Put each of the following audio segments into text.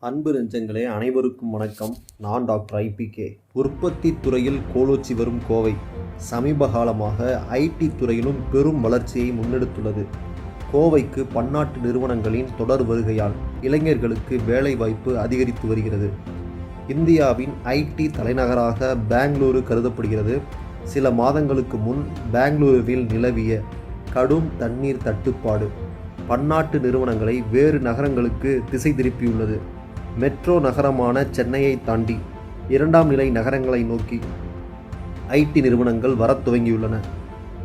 அன்பு நெஞ்சங்களே அனைவருக்கும் வணக்கம். நான் டாக்டர் ஐபிகே உற்பத்தி துறையில் கோலோச்சி வரும் கோவை சமீப காலமாக ஐடி துறையிலும் பெரும் வளர்ச்சியை முன்னெடுத்துள்ளது. கோவைக்கு பன்னாட்டு நிறுவனங்களின் தொடர் வருகையால் இளைஞர்களுக்கு வேலைவாய்ப்பு அதிகரித்து வருகிறது. இந்தியாவின் ஐடி தலைநகராக பெங்களூரு கருதப்படுகிறது. சில மாதங்களுக்கு முன் பெங்களூருவில் நிலவிய கடும் தண்ணீர் தட்டுப்பாடு பன்னாட்டு நிறுவனங்களை வேறு நகரங்களுக்கு திசை திருப்பியுள்ளது. மெட்ரோ நகரமான சென்னையை தாண்டி இரண்டாம் நிலை நகரங்களை நோக்கி ஐடி நிறுவனங்கள் வரத் துவங்கியுள்ளன.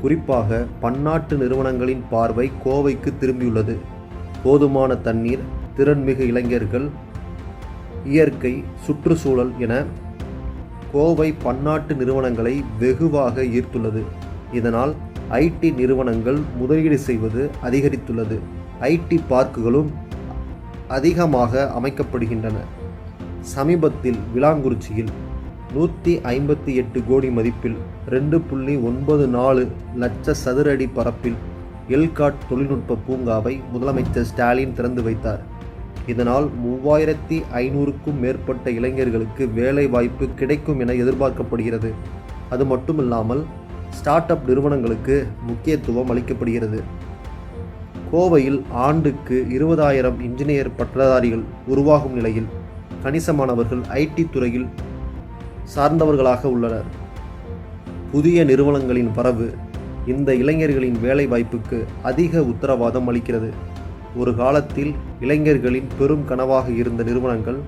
குறிப்பாக பன்னாட்டு நிறுவனங்களின் பார்வை கோவைக்கு திரும்பியுள்ளது. போதுமான தண்ணீர் திறன்மிகு இளைஞர்கள் இயற்கை சுற்றுச்சூழல் என கோவை பன்னாட்டு நிறுவனங்களை வெகுவாக ஈர்த்துள்ளது. இதனால் ஐடி நிறுவனங்கள் முதலீடு செய்வது அதிகரித்துள்ளது. ஐடி பார்க்குகளும் அதிகமாக அமைக்கப்படுகின்றன. சமீபத்தில் விளாங்குறிச்சியில் நூற்றி ஐம்பத்தி எட்டு கோடி மதிப்பில் ரெண்டு புள்ளி ஒன்பது நாலு லட்ச சதுர அடி பரப்பில் எல்காட் தொழில்நுட்ப பூங்காவை முதலமைச்சர் ஸ்டாலின் திறந்து வைத்தார். இதனால் மூவாயிரத்தி ஐநூறுக்கும் மேற்பட்ட இளைஞர்களுக்கு வேலை வாய்ப்பு கிடைக்கும் என எதிர்பார்க்கப்படுகிறது. அது மட்டுமில்லாமல் ஸ்டார்ட் அப் நிறுவனங்களுக்கு முக்கியத்துவம் அளிக்கப்படுகிறது. கோவையில் ஆண்டுக்கு இருபதாயிரம் இன்ஜினியர் பட்டதாரிகள் உருவாகும் நிலையில் கணிசமானவர்கள் ஐடி துறையில் சார்ந்தவர்களாக உள்ளனர். புதிய நிறுவனங்களின் வரவு இந்த இளைஞர்களின் வேலை வாய்ப்புக்கு அதிக உத்தரவாதம் அளிக்கிறது. ஒரு காலத்தில் இளைஞர்களின் பெரும் கனவாக இருந்த நிறுவனங்கள்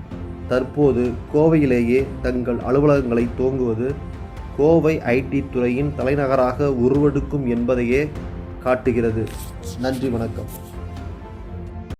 தற்போது கோவையிலேயே தங்கள் அலுவலகங்களை துவங்குவது கோவை ஐடி துறையின் தலைநகராக உருவெடுக்கும் என்பதையே காட்டுகிறது. நன்றி வணக்கம்.